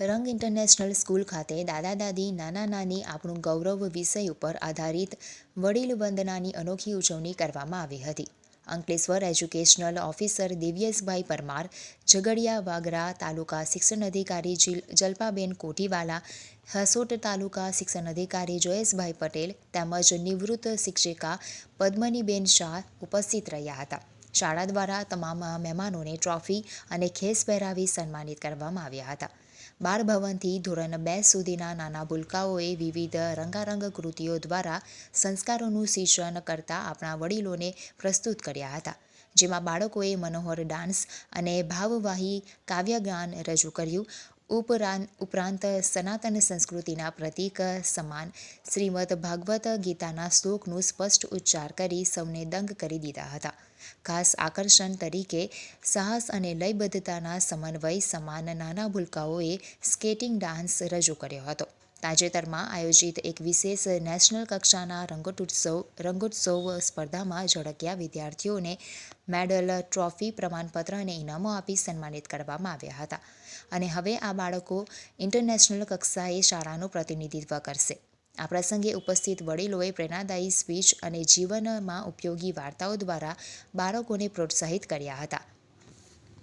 રંગ international school ખાતે દાદા દાદી, નાના નાની આપણું ગૌરવ વિષય ઉપર આધારિત વડીલ વંદનાની અનોખી ઉજવણી કરવામાં આવી હતી. અંકલેશ્વર એજ્યુકેશનલ ઓફિસર દિવ્યેશભાઈ પરમાર, ઝઘડિયા વાગરા તાલુકા શિક્ષણ અધિકારી જીલ, જલ્પાબેન કોઠીવાલા હસોટ તાલુકા શિક્ષણ અધિકારી જયેશભાઈ પટેલ તેમજ નિવૃત્ત શિક્ષિકા પદ્મનીબેન શાહ ઉપસ્થિત રહ્યા હતા. શાળા દ્વારા તમામ મહેમાનોને ટ્રોફી અને ખેસ પહેરાવી સન્માનિત કરવામાં આવ્યા હતા. બાર ભવનથી ધોરણ બે સુધીના નાના ભૂલકાઓએ વિવિધ રંગારંગ કૃતિઓ દ્વારા સંસ્કારોનું સિંચન કરતા આપણા વડીલોને પ્રસ્તુત કર્યા હતા, જેમાં બાળકોએ મનોહર ડાન્સ અને ભાવવાહી કાવ્યગાન રજૂ કર્યું. ઉપરાંત ઉપરાંત સનાતન સંસ્કૃતિના પ્રતીક સમાન શ્રીમદ ભાગવત ગીતાના શ્લોકનું સ્પષ્ટ ઉચ્ચાર કરી સૌને દંગ કરી દીધા હતા. ખાસ આકર્ષણ તરીકે સાહસ અને લયબદ્ધતાના સમન્વય સમાન નાના ભૂલકાઓએ સ્કેટિંગ ડાન્સ રજૂ કર્યો હતો. તાજેતરમાં આયોજિત એક વિશેષ નેશનલ કક્ષાના રંગોટોત્સવ રંગોત્સવ સ્પર્ધામાં ઝળક્યા વિદ્યાર્થીઓને મેડલ, ટ્રોફી, પ્રમાણપત્ર અને ઇનામો આપી સન્માનિત કરવામાં આવ્યા હતા. અને હવે આ બાળકો ઇન્ટરનેશનલ કક્ષાએ શાળાનું પ્રતિનિધિત્વ કરશે. આ પ્રસંગે ઉપસ્થિત વડીલોએ પ્રેરણાદાયી સ્પીચ અને જીવનમાં ઉપયોગી વાર્તાઓ દ્વારા બાળકોને પ્રોત્સાહિત કર્યા હતા.